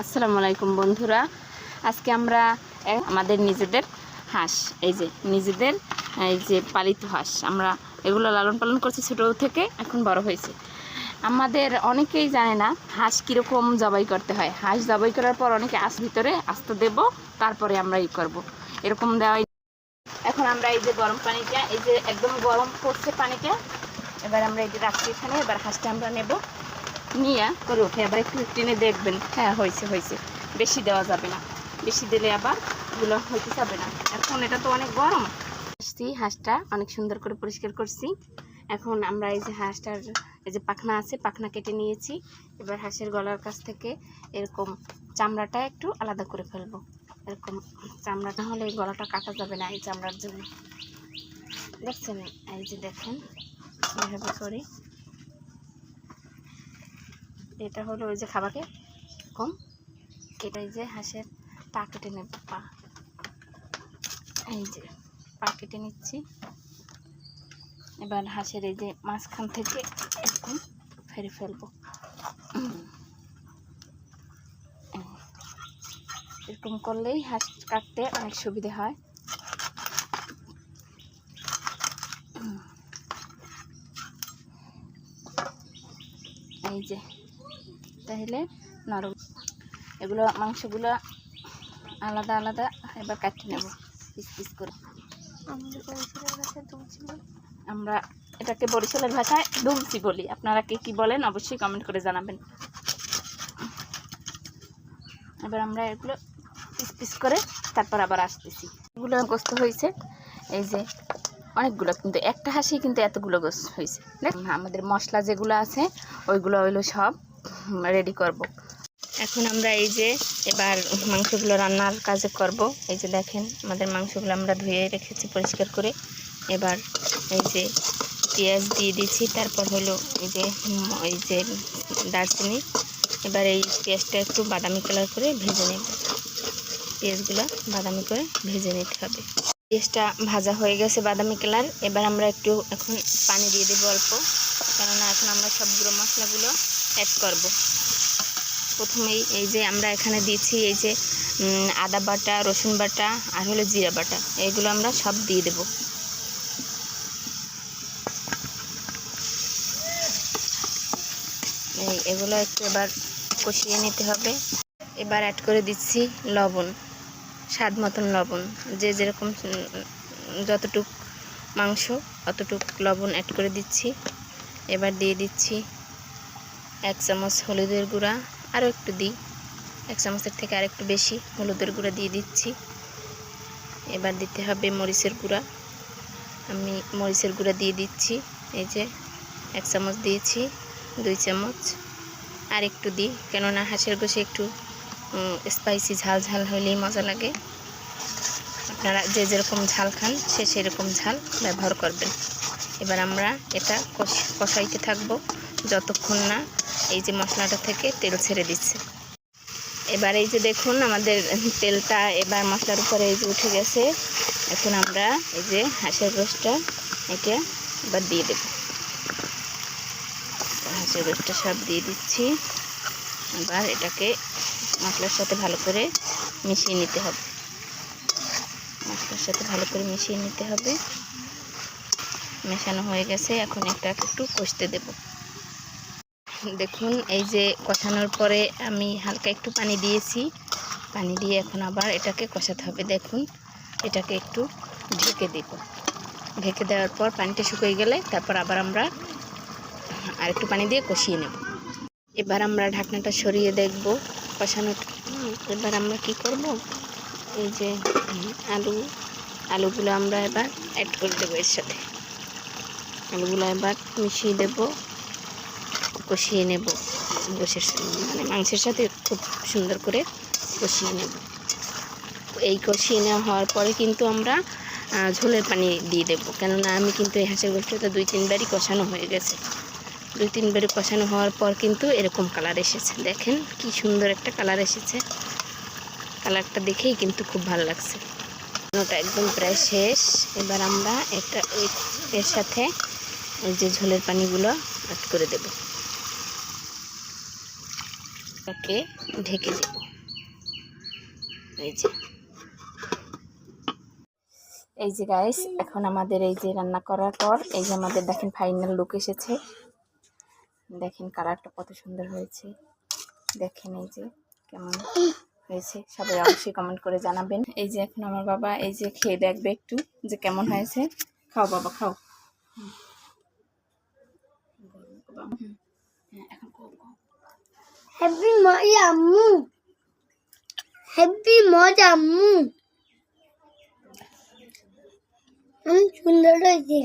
আসসালামু আলাইকুম বন্ধুরা। আজকে আমরা আমাদের নিজেদের হাঁস, এই যে নিজেদের, এই যে পালিত হাঁস। আমরা এগুলো লালন পালন করছি ছোটো থেকে, এখন বড় হয়েছে। আমাদের অনেকেই জানে না হাঁস কীরকম জবাই করতে হয়। হাঁস জবাই করার পর অনেকে আস ভিতরে আস্ত দেব, তারপরে আমরা ই করব। এরকম দেওয়াই। এখন আমরা এই যে গরম পানিটা, এই যে একদম গরম করছে পানিটা, এবার আমরা এই যে রাখছি এখানে, এবার হাঁসটা আমরা নেব। নিয়ে করে উঠে আবার একটু টেনে দেখবেন। হ্যাঁ হয়েছে হয়েছে। বেশি দেওয়া যাবে না। বেশি দিলে আবার এগুলো হইতে যাবে না। এখন এটা তো অনেক গরম। আসছি, হাঁসটা অনেক সুন্দর করে পরিষ্কার করছি। এখন আমরা এই যে হাঁসটার, এই যে পাখনা আছে, পাখনা কেটে নিয়েছি। এবার হাঁসের গলার কাছ থেকে এরকম চামড়াটা একটু আলাদা করে ফেলব। এরকম চামড়াটা হলে এই গলাটা কাটা যাবে না এই চামড়ার জন্য। দেখছেন, এই যে দেখেন এইভাবে করে এটা হলো ওই যে খাবাকে কম এটাই যে হাঁসের পা কেটে নেব, পা। এই যে পা কেটে নিচ্ছি। এবার হাঁসের এই যে মাঝখান থেকে এরকম ফেরে ফেলব। এরকম করলেই হাঁস কাটতে অনেক সুবিধে হয়। এই যে তাহলে নরম। এগুলো মাংসগুলো আলাদা আলাদা এবার কাটতে নেব পিস পিস করে। আমরা এটাকে বরিশালের ভাষায় দুমসি বলি। আপনারা কে কী বলেন অবশ্যই কমেন্ট করে জানাবেন। এবার আমরা এগুলো পিস পিস করে তারপর আবার আসতেছি। এগুলো গোস্ত হয়েছে। এই যে অনেকগুলো কিন্তু একটা হাসি কিন্তু এতগুলো গোস্ত হয়েছে। দেখ আমাদের মশলা যেগুলো আছে ওইগুলো হইল সব। রেডি করব। এখন আমরা এই যে এবার মাংসগুলো রান্নার কাজে করব। এই যে দেখেন, আমাদের মাংসগুলো আমরা ধুয়ে রেখেছি পরিষ্কার করে। এবার এই যে পেঁয়াজ দিয়ে দিচ্ছি তারপর হলো এই যে এই যে দারচিনি। এবার এই পেঁয়াজটা একটু বাদামি কালার করে ভেজে নেব। পেঁয়াজগুলো বাদামি করে ভেজে নিতে হবে। পেঁয়াজটা ভাজা হয়ে গেছে বাদামি কালার এবার আমরা একটু এখন পানি দিয়ে দেবো অল্প। কেননা এখন আমরা সবগুলো মশলাগুলো অ্যাড করব। প্রথমেই এই যে আমরা এখানে দিচ্ছি এই যে আদা বাটা, রসুন বাটা আর হলো জিরা বাটা। এগুলো আমরা সব দিয়ে দেবো। এই, এগুলো একটু এবার কষিয়ে নিতে হবে। এবার অ্যাড করে দিচ্ছি লবণ, স্বাদ মতন লবণ। যে যেরকম যতটুক মাংস, অতটুক লবণ অ্যাড করে দিচ্ছি। এবার দিয়ে দিচ্ছি এক চামচ হলুদের গুঁড়া, আরও একটু দিই। এক চামচের থেকে আর একটু বেশি হলুদের গুঁড়া দিয়ে দিচ্ছি। এবার দিতে হবে মরিচের গুঁড়া। আমি মরিচের গুঁড়া দিয়ে দিচ্ছি। এই যে এক চামচ দিয়েছি, দুই চামচ। আর একটু দিই, কেননা হাঁসের গোশে একটু স্পাইসি ঝাল ঝাল হলেই মজা লাগে। আপনারা যে যেরকম ঝাল খান, সে সেরকম ঝাল ব্যবহার করবেন। এবার আমরা এটা কষ- কষাইতে থাকব। যতক্ষণ না এই যে মশলাটা থেকে তেল ছেড়ে দিচ্ছে। এবার এই যে দেখুন আমাদের তেলটা এবার মশলার উপরে এই যে উঠে গেছে। এখন আমরা এই যে হাঁসের রোস্টটা এটা এবার দিয়ে দেবো। হাঁসের রোস্টটা সব দিয়ে দিচ্ছি। এবার এটাকে মশলার সাথে ভালো করে মিশিয়ে নিতে হবে। মশলার সাথে ভালো করে মিশিয়ে নিতে হবে। মেশানো হয়ে গেছে। এখন একটা একটু কষতে দেব। দেখুন, এই যে কষানোর পরে আমি হালকা একটু পানি দিয়েছি। পানি দিয়ে এখন আবার এটাকে কষাতে হবে। দেখুন, এটাকে একটু ঢেকে দেব। ঢেকে দেওয়ার পর পানিটা শুকিয়ে গেলে তারপর আবার আমরা আর একটু পানি দিয়ে কষিয়ে নেব। এবার আমরা ঢাকনাটা সরিয়ে দেখব কষানো এবার আমরা কি করব? এই যে আলু, আলুগুলো আমরা এবার অ্যাড করে দেবো এর সাথে। আলুগুলো এবার মিশিয়ে দেব। কষিয়ে নেব। গোশের সা- মানে মাংসের সাথে খুব সুন্দর করে কষিয়ে নেব। এই কষিয়ে নেওয়া হওয়ার পরে কিন্তু আমরা ঝোলের পানি দিয়ে দেবো। কেননা আমি কিন্তু এই হাঁসের গোষ্ঠটা দুই তিনবারই কষানো হয়ে গেছে। দুই তিনবারই কষানো হওয়ার পর কিন্তু এরকম কালার এসেছে। দেখেন কি সুন্দর একটা কালার এসেছে। কালারটা দেখেই কিন্তু খুব ভালো লাগছে। ওটা একদম প্রায় শেষ। এবার আমরা একটা এর সাথে যে ঝোলের পানিগুলো অ্যাড করে দেব। তাকে ঢেকে দেব। এই যে। এই যে গাইস এখন আমাদের এই যে রান্না করার পর, এই যে আমাদের দেখেন ফাইনাল লুক এসেছে। দেখেন কালারটা কত সুন্দর হয়েছে। দেখেন এই যে কেমন হয়েছে। সবাই অবশ্যই কমেন্ট করে জানাবেন। এই যে এখন আমার বাবা এই যে খেয়ে দেখবে একটু যে কেমন হয়েছে। খাও বাবা, খাও। হুম। হুম। হ্যাঁ, এখন খাও, খাও। হ্যাপি মজা আম্মু হ্যাপি মজা আম্মু অনেক সুন্দর হয়েছে